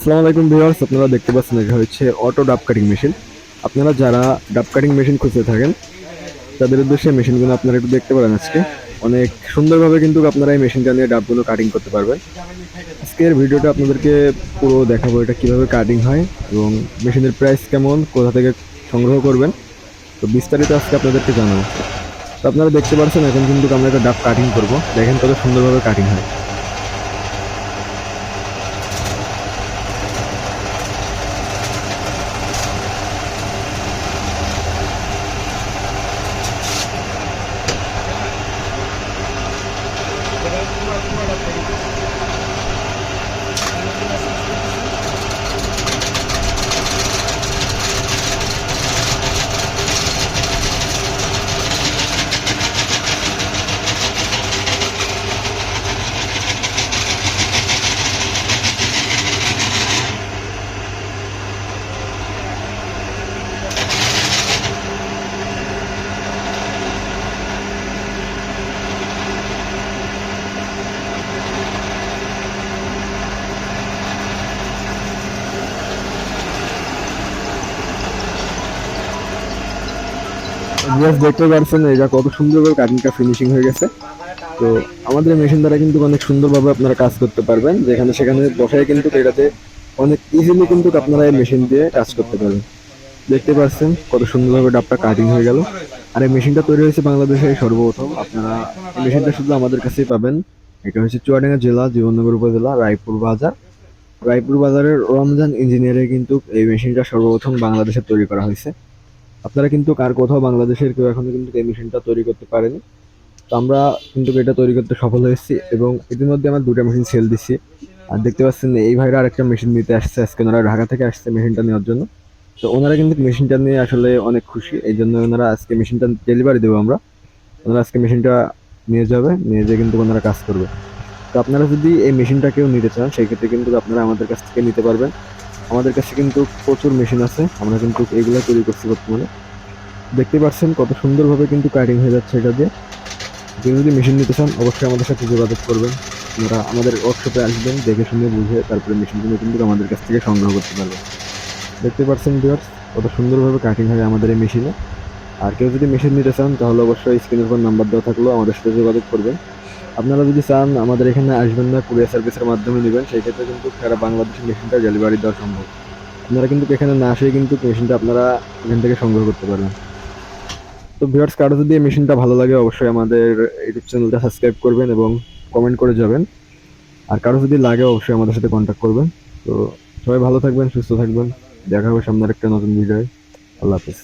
আসসালামু আলাইকুম ভিউয়ার্স, আপনারা দেখতে পাচ্ছেন এটা হচ্ছে অটো ডাব কাটিং মেশিন। আপনারা যারা ডাব কাটিং মেশিন খুঁজে থাকেন, তাদের উদ্দেশ্যে মেশিনগুলো আপনারা একটু দেখতে পারেন আজকে। অনেক সুন্দরভাবে কিন্তু আপনারা এই মেশিনটা নিয়ে ডাবগুলো কাটিং করতে পারবেন। আজকের ভিডিওটা আপনাদেরকে পুরো দেখাবো এটা কীভাবে কাটিং হয় এবং মেশিনের প্রাইস কেমন, কোথা থেকে সংগ্রহ করবেন। তো বিস্তারিত আজকে আপনাদেরকে জানাব। তো আপনারা দেখতে পাচ্ছেন, এখন কিন্তু আমরা একটা ডাব কাটিং করব। দেখেন কত সুন্দরভাবে কাটিং হয়। জাস্ট দেখতে পারছেন এটা কত সুন্দর সুন্দরভাবে কাটিংটা ফিনিশিং হয়ে গেছে। তো আমাদের মেশিন দ্বারা কিন্তু অনেক সুন্দরভাবে আপনারা কাজ করতে পারবেন। যেখানে সেখানে বসায় কিন্তু এটাতে অনেক ইজিলি কিন্তু আপনারা এই মেশিন দিয়ে কাজ করতে পারবেন। দেখতে পাচ্ছেন, কত সুন্দরভাবে ডাবটা কাটিং হয়ে গেল। আর এই মেশিনটা তৈরি হয়েছে বাংলাদেশে সর্বপ্রথম। আপনারা এই মেশিনটা শুধু আমাদের কাছেই পাবেন। এটা হচ্ছে চুয়াডাঙ্গা জেলা, জীবননগর উপজেলা, রায়পুর বাজার। রায়পুর বাজারের রমজান ইঞ্জিনিয়ারে কিন্তু এই মেশিনটা সর্বপ্রথম বাংলাদেশে তৈরি করা হয়েছে। আপনারা কিন্তু কার কোথাও বাংলাদেশের কেউ এখনও কিন্তু এই মেশিনটা তৈরি করতে পারেনি। তো আমরা কিন্তু এটা তৈরি করতে সফল হয়েছি এবং ইতিমধ্যে আমরা দুটা মেশিন সেল দিচ্ছি আর দেখতে পাচ্ছেন এই ভাইরা আরেকটা মেশিন নিতে আসছে। আজকে ওনারা ঢাকা থেকে আসছে মেশিনটা নেওয়ার জন্য। তো ওনারা কিন্তু মেশিনটা নিয়ে আসলে অনেক খুশি। এই জন্য ওনারা আজকে মেশিনটা ডেলিভারি দেবো আমরা। ওনারা আজকে মেশিনটা নিয়ে যাবে। নিয়ে যেয়ে কিন্তু ওনারা কাজ করবে। তো আপনারা যদি এই মেশিনটা কেউ নিতে চান, সেই ক্ষেত্রে কিন্তু আপনারা আমাদের কাছ থেকে নিতে পারবেন। আমাদের কাছে কিন্তু প্রচুর মেশিন আছে। আমরা কিন্তু এগুলো তৈরি করছি বর্তমানে। দেখতে পাচ্ছেন কত সুন্দরভাবে কিন্তু কাটিং হয়ে যাচ্ছে এটা দিয়ে। আপনি যদি মেশিন নিতে চান, অবশ্যই আমাদের সাথে যোগাযোগ করবেন। আপনারা আমাদের ওয়ার্কশপে আসবেন, দেখে শুনে বুঝে তারপরে মেশিনগুলো কিন্তু আমাদের কাছ থেকে সংগ্রহ করতে পারবেন। দেখতে পাচ্ছেন ভিউয়ার্স কত সুন্দরভাবে কাটিং হয় আমাদের এই মেশিনে আর কেউ যদি মেশিন নিতে চান, তাহলে অবশ্যই স্ক্রিনের উপর নাম্বার দেওয়া থাকলেও আমাদের সাথে যোগাযোগ করবেন। আপনারা যদি চান আমাদের এখানে আসবেন না কুরিয়ার সার্ভিসের মাধ্যমে নেবেন, সেই ক্ষেত্রে কিন্তু সারা বাংলাদেশের মেশিনটা ডেলিভারি দেওয়া সম্ভব। আপনারা কিন্তু এখানে না আসে কিন্তু মেশিনটা আপনারা এখান থেকে সংগ্রহ করতে পারবেন তো ভিউয়ার্স কারও যদি এই মেশিনটা ভালো লাগে, অবশ্যই আমাদের ইউটিউব চ্যানেলটা সাবস্ক্রাইব করবেন এবং কমেন্ট করে যাবেন। আর কারও যদি লাগে, অবশ্যই আমাদের সাথে কন্ট্যাক্ট করবেন। তো সবাই ভালো থাকবেন, সুস্থ থাকবেন। দেখা হবে সামনের একটা নতুন ভিডিও আল্লাহ হাফিজ।